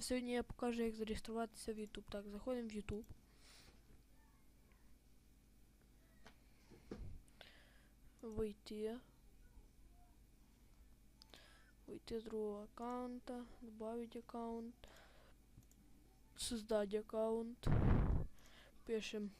сьогодні я покажу, як зареєструватися в YouTube. Так, заходимо в YouTube. Выйти. Войти з другого аккаунта. Добавить аккаунт. Создать аккаунт. Пишем.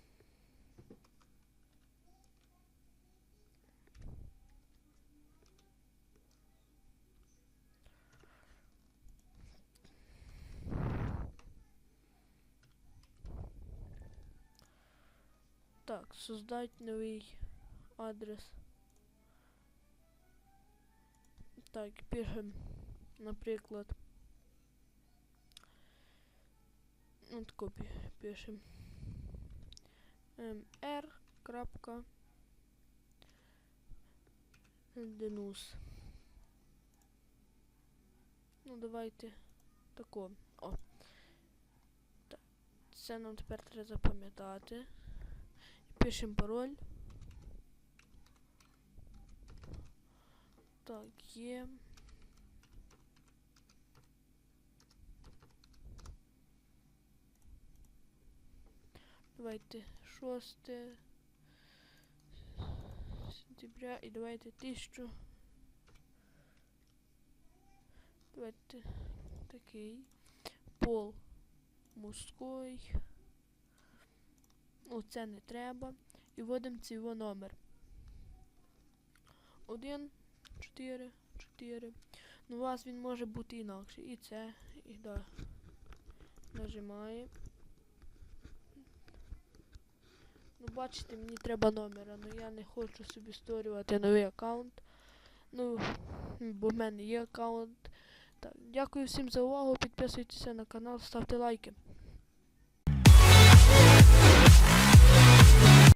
Так, создать новий адрес. Так, пишем, наприклад. От копі пишем. mr. крапка Денус. Ну, давайте тако. О. Так. Це нам тепер треба запам'ятати. Пишемо пароль. Так, є. Давайте 6 сентября і давайте тисячу. Давайте такий. Пол мужской. Ну, це не треба. І вводимо цей номер. 1, 4, 4. Ну, у вас він може бути інакше. І це, і да. Нажимаємо. Ну, бачите, мені треба номера, але я не хочу собі створювати новий аккаунт. Ну, бо в мене є аккаунт. Так, дякую всім за увагу. Підписуйтеся на канал, ставте лайки.